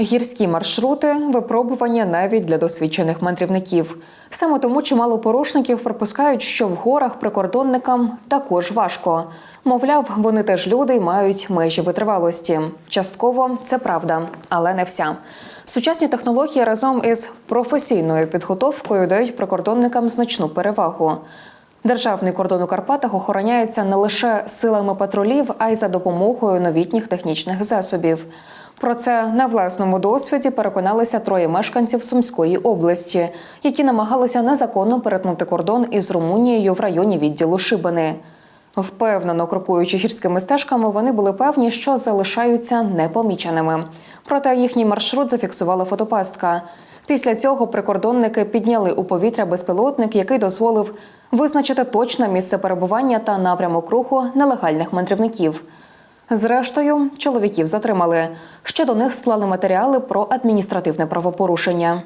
Гірські маршрути випробування навіть для досвідчених мандрівників. Саме тому чимало порушників припускають, що в горах прикордонникам також важко. Мовляв, вони теж люди і мають межі витривалості. Частково це правда, але не вся. Сучасні технології разом із професійною підготовкою дають прикордонникам значну перевагу. Державний кордон у Карпатах охороняється не лише силами патрулів, а й за допомогою новітніх технічних засобів. Про це на власному досвіді переконалися троє мешканців Сумської області, які намагалися незаконно перетнути кордон із Румунією в районі відділу Шибани. Впевнено крокуючи гірськими стежками, вони були певні, що залишаються непоміченими. Проте їхній маршрут зафіксувала фотопастка. Після цього прикордонники підняли у повітря безпілотник, який дозволив визначити точне місце перебування та напрямок руху нелегальних мандрівників. Зрештою, чоловіків затримали. Ще до них склали матеріали про адміністративне правопорушення.